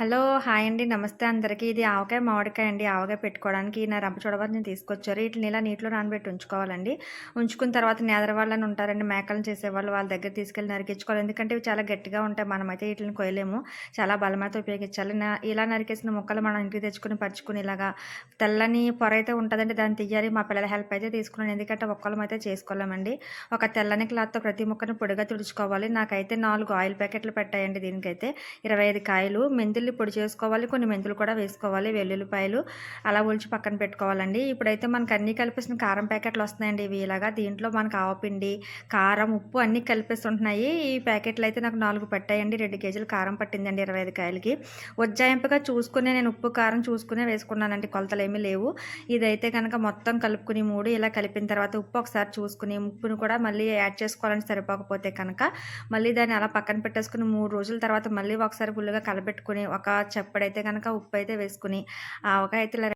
Hello hi అండి. నమస్తే అందరికీ. ఇది ఆవకాయ మామిడికాయ అండి. ఆవకాయ పెట్టుకోవడానికి నా రంప నేను తీసుకొచ్చారు. వీటిని ఇలా నీటిలో నానబెట్టి ఉంచుకోవాలండి. ఉంచుకున్న తర్వాత నేదర వాళ్ళని ఉంటారండి. మేకలను చేసేవాళ్ళు వాళ్ళ దగ్గర తీసుకెళ్ళి నరికించుకోవాలి. ఎందుకంటే ఇవి చాలా గట్టిగా ఉంటాయి. మనమైతే వీటిని కొయ్యలేము. చాలా బలమైతే ఉపయోగించాలి. నా ఇలా నరికేసిన ముక్కలు మనం ఇంటికి తెచ్చుకుని పరుచుకుని ఇలాగా తెల్లని పొర అయితే ఉంటుందండి. దాన్ని తీయాలి. మా పిల్లల హెల్ప్ అయితే తీసుకున్నాను. ఎందుకంటే ఒక్కలం అయితే చేసుకోలేమండి. ఒక తెల్లని క్లాత్తో ప్రతి ముక్కను పొడిగా తుడుచుకోవాలి. నాకైతే నాలుగు ఆయిల్ ప్యాకెట్లు పెట్టాయండి దీనికైతే. ఇరవై ఐదు కాయలు. మెంతులు పొడి చేసుకోవాలి కొన్ని మెంతులు కూడా వేసుకోవాలి వెల్లుల్లిపాయలు అలా ఒలిచి పక్కన పెట్టుకోవాలండి. ఇప్పుడైతే మనకు అన్నీ కలిపేసిన కారం ప్యాకెట్లు వస్తున్నాయండి. ఇవి ఇలాగా దీంట్లో మనకు ఆవపిండి కారం ఉప్పు అన్నీ కలిపేస్తుంటున్నాయి ఈ ప్యాకెట్లు అయితే నాకు నాలుగు పట్టాయండి. రెండు కేజీలు కారం పట్టిందండి ఇరవై ఐదు కాయలకి. ఉజ్జాయింపుగా చూసుకునే నేను ఉప్పు కారం చూసుకునే వేసుకున్నానండి. కొలతలు ఏమీ లేవు. ఇదైతే కనుక మొత్తం కలుపుకుని మూడు ఇలా కలిపిన తర్వాత ఉప్పు ఒకసారి చూసుకుని ఉప్పును కూడా మళ్ళీ యాడ్ చేసుకోవాలని సరిపోకపోతే కనుక. మళ్ళీ దాన్ని అలా పక్కన పెట్టేసుకుని మూడు రోజుల తర్వాత మళ్ళీ ఒకసారి ఫుల్గా కలబెట్టుకుని ఒక చప్పుడైతే కనుక ఉప్పు అయితే వేసుకుని ఆవకాయ అయితే